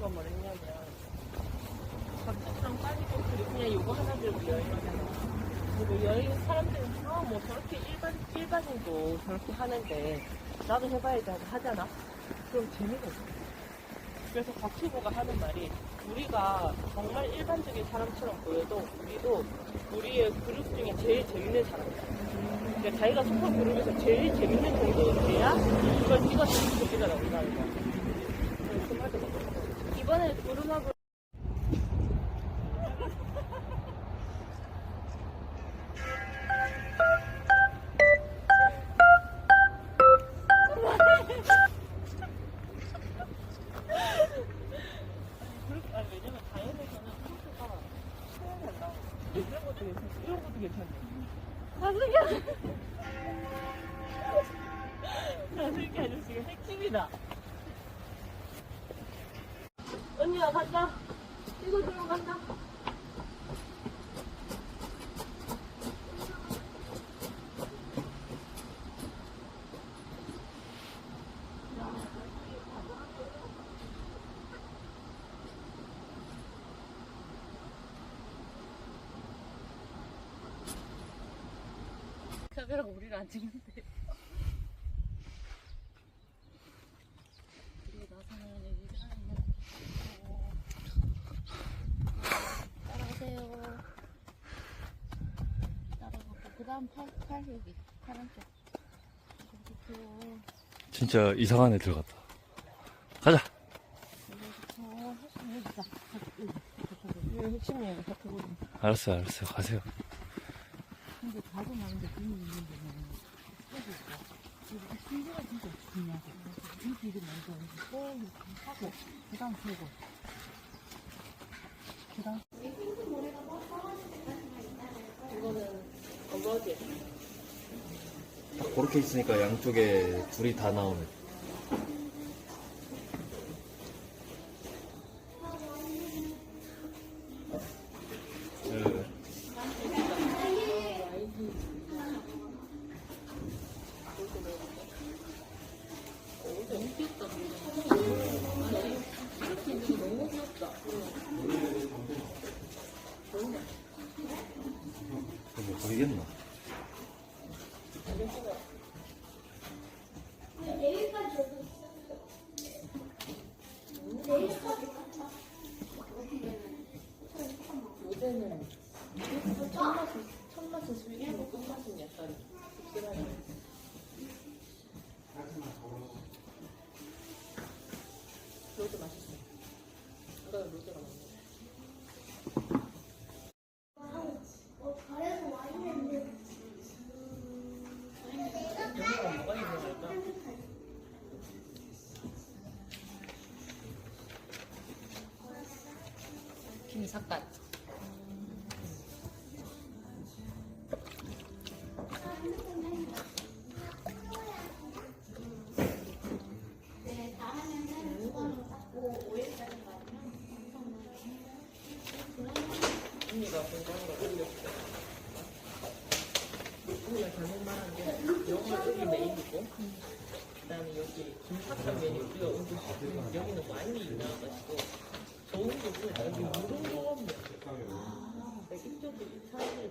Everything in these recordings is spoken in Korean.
거 뭐랬냐면 갑자처럼 빠지고 그리고 그냥 요거 하나 들고 여행하잖아 그리고 여행 사람들은 아뭐 저렇게 일반, 일반인도 저렇게 하는데 나도 해봐야지 하잖아 그럼 재미가 없어 그래서 박튜브가 하는 말이 우리가 정말 일반적인 사람처럼 보여도 우리도 우리의 그룹 중에 제일 재밌는 사람이야. 그러니까 자기가 속한 그룹에서 제일 재밌는 정도로 돼야 이걸 찍어서 그룹이가 나온다는 거야. 그. 이번에. 자승이 자승이 아저씨가 핵심이다. 언니야 간다. 이거 들어 간다. 카메라가 우리를 안 찍는데. 388 여기 파란색. 진짜 이상한 애 들어갔다. 가자. 알았어요, 알았어요. 가세요. 진짜 그렇게 있으니까 양쪽에 둘이 다 나오네. 뭐 보이겠나? 삿갓 여기 김밥탕 메뉴 우리가 여기는 와인이 유명해가지고 좋은 곳은 여기 무릉도원이야. 이 사람들이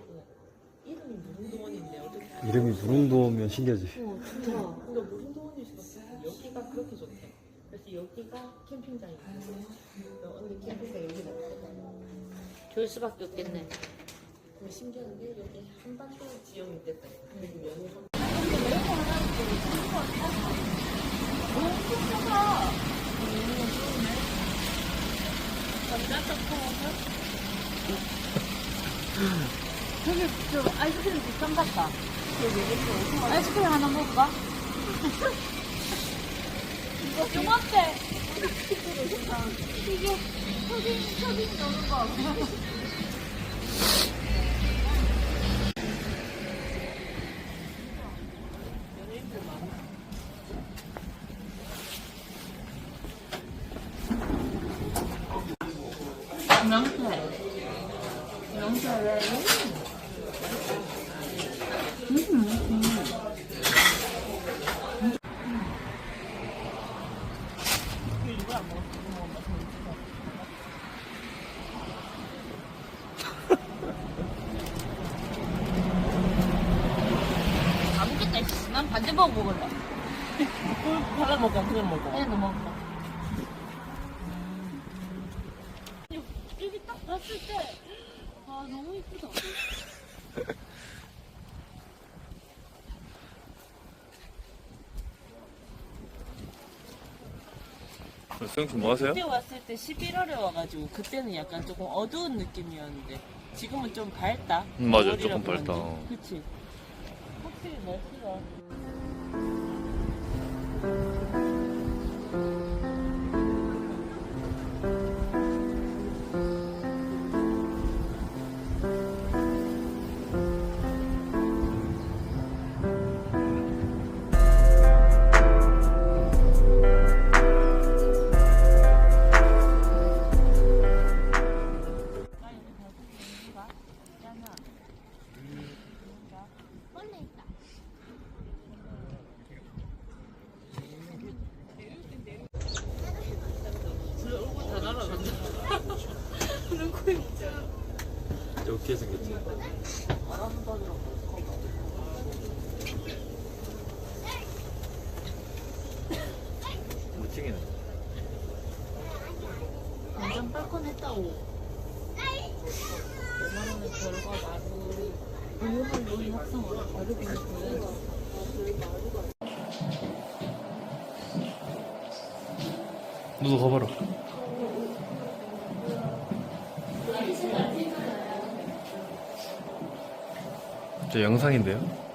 이름이 무릉도원인데 어떻게 이름이 무릉도우면 신기하지. 어, 진짜. 근데 없어. 여기가 그렇게 좋대. 그래서 여기가 캠핑장이야. 그래서 언니 캠핑장 여기다. 좋을 수밖에 없겠네 근데 신기한 게 여기 한반도 지형이 됐다. 그리고 연이 한 저기 저 아이스크림 비싼 같다 아이스크림 하나 먹을까? 이거 좀 어때? 이게 초딩 초딩 노는 거 명사래. 음, 안 먹겠다. 난 반지먹 먹을래. 꿀 발라 먹어, 그냥 먹어. 그냥 먹어. 봤을 때 아 너무 이쁘다 수영 씨 뭐 하세요? 그때 왔을 때 11월에 와가지고 그때는 약간 조금 어두운 느낌이었는데 지금은 좀 밝다. 음, 맞아. 5월이라 조금 그런지. 밝다. 그치. 확실히 날씨가. 저 웃기게 생겼지? 멋지긴 해. 완전 빨콘했다고. 웬만하면 별거 나도 우유한 요리 합성으로 다르고 있고. 너도 가봐라. 저 영상인데요?